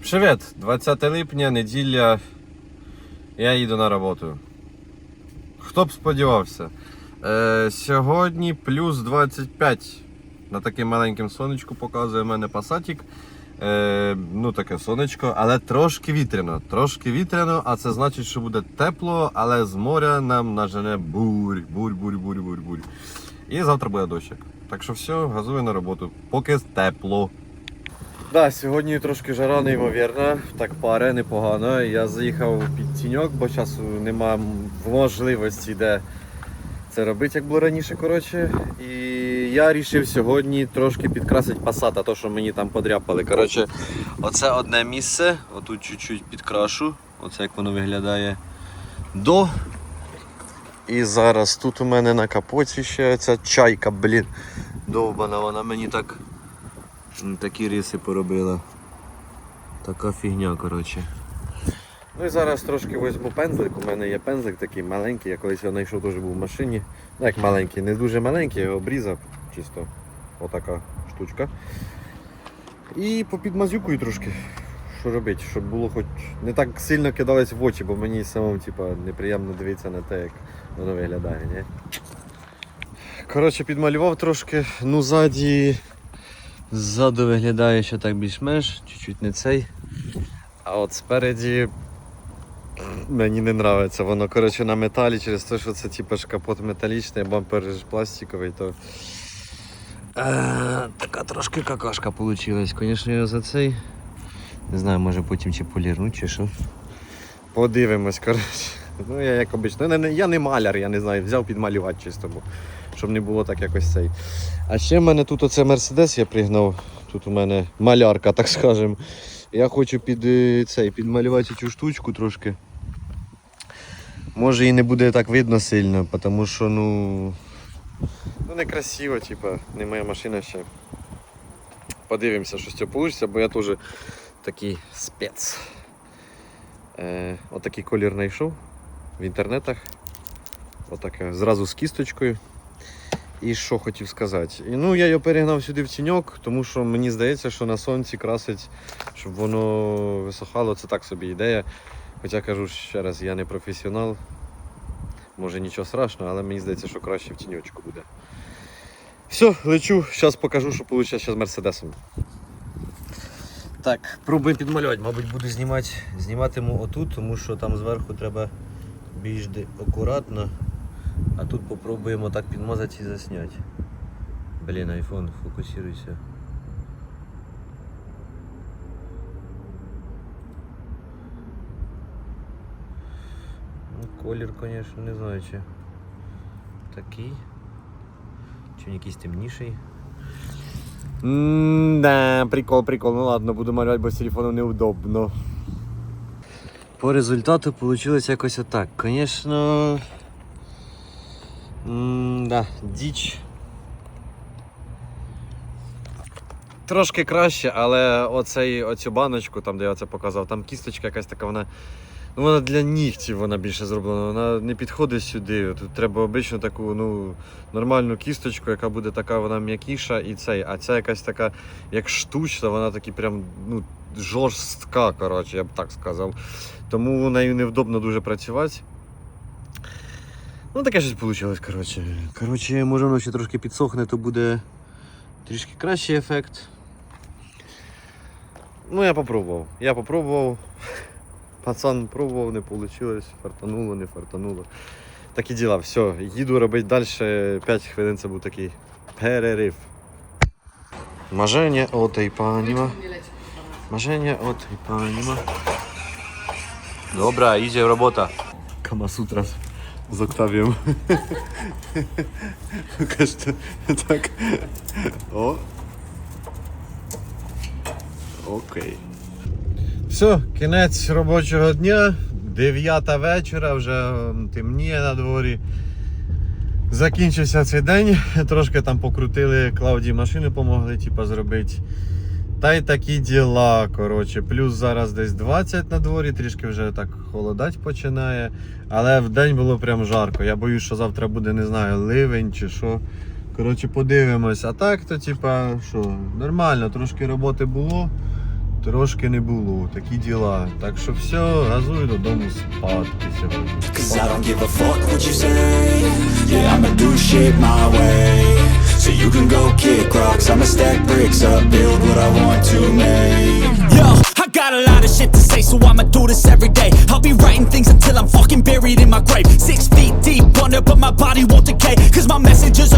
Привіт! 20 липня, неділя. Я їду на роботу. Хто б сподівався? Е, сьогодні плюс 25. На таким маленьким сонечку показує мене пасатік. Е, ну таке сонечко, але трошки вітряно. Трошки вітряно, а це значить, що буде тепло, але з моря нам нажене бурь, бурь, бурь, бурь, бурь, бурь. І завтра буде дощик. Так що все, газую на роботу. Поки тепло. Да, сьогодні трошки жара неймовірна, так паре, непогано. Я заїхав під тіньок, бо часу нема можливості де це робити, як було раніше. коротше. І я вирішив сьогодні трошки підкрасити пасата, то що мені там подряпали. Коротше, оце одне місце, отут чуть-чуть підкрашу. Оце як воно виглядає до. І зараз тут у мене на капоті ще ця чайка, блін. Довбана, вона мені так Такі риси поробила. Така фігня, коротше. Ну і зараз трошки візьму пензлик. У мене є пензлик такий маленький, я колись його знайшов теж був в машині. Ну як маленький, не дуже маленький, я його обрізав чисто. Отака штучка. І попідмазюкую трошки. Що робити, щоб було хоч не так сильно кидалось в очі, бо мені самому типа, неприємно дивитися на те, як воно виглядає. Ні? Коротше, підмалював трошки, ну ззаді. Ззаду виглядає ще так більш-менш, чуть-чуть не цей. А от спереді мені не подобається. Воно коротше на металі через те, що це типу капот металічний, бампер пластиковий, то е, така трошки какашка вийшла. Звісно, я за цей. Не знаю, може потім чи полірнуть, чи що. Подивимось, коротше. Ну, я як обично. Ну, не- Я не маляр, я не знаю, взяв підмалювати чисто, бо щоб не було так якось цей. А ще в мене тут оце Мерседес я пригнав. Тут у мене малярка, так скажем. Я хочу під е, цей, підмалювати цю штучку трошки. Може і не буде так видно сильно, тому що ну. Ну некрасиво, типа, не моя машина ще. Подивимося, що з цього вийде, бо я теж такий спец. Е, отакий колір знайшов в інтернетах. Отаке, зразу з кісточкою. І що хотів сказати? Ну, я його перегнав сюди в тіньок, тому що мені здається, що на сонці красить, щоб воно висохало, це так собі ідея. Хоча кажу ще раз, я не професіонал. Може нічого страшного, але мені здається, що краще в тіньочку буде. Все, лечу, зараз покажу, що вийшло з Мерседесом. Так, пробуємо підмалювати. Мабуть, буду знімати, зніматиму отут, тому що там зверху треба більш акуратно. А тут попробуємо так підмазати і засняти. Блін, айфон, фокусируйся. Ну, колір, звісно, не знаю чи такий. Чи він якийсь темніший. Да, прикол, прикол. Ну ладно, буду малювати, бо з телефоном неудобно. По результату вийшло якось отак. Звісно. Да, діч. Трошки краще, але оцей, оцю баночку, там, де я це показав, там кісточка якась така, вона. Ну, вона для нігтів вона більше зроблена, вона не підходить сюди. Тут треба обично таку ну, нормальну кісточку, яка буде така вона м'якіша і цей. А ця якась така, як штучна, вона такі прям ну, жорстка, коротше, я б так сказав. Тому нею невдобно дуже працювати. Ну, таке щось вийшло, коротше. Коротше, може воно ще трошки підсохне, то буде трішки кращий ефект. Ну, я попробував. Я попробував. Пацан пробував, не вийшло, фартануло, не фартануло. Такі діла, все, їду робити далі. 5 хвилин це був такий перерив. Tej pani ma. Marzenie o tej pani ma. Dobra, idzie robota. Kamasutra z, Oktawią. Pokaż to. Tak. O. Окей. Все, кінець робочого дня. 9 вечора, вже темніє на дворі. Закінчився цей день. Трошки там покрутили, Клавдії машини помогли типу, зробити. Та й такі діла. коротше. Плюс зараз десь 20 на дворі, трішки вже так холодать починає. Але в день було прям жарко. Я боюсь, що завтра буде, не знаю, ливень чи що. Коротше, подивимось. А так, то типа, що, нормально, трошки роботи було. трошки не було, такі діла. Так що все, газуй додому спадки сьогодні. So you can go kick rocks I'ma stack bricks up, build what I want to make Yo, I got a lot of shit to say So I'ma do this every day. I'll be writing things until I'm fucking buried in my grave. Six feet deep under but my body won't decay Cause my messages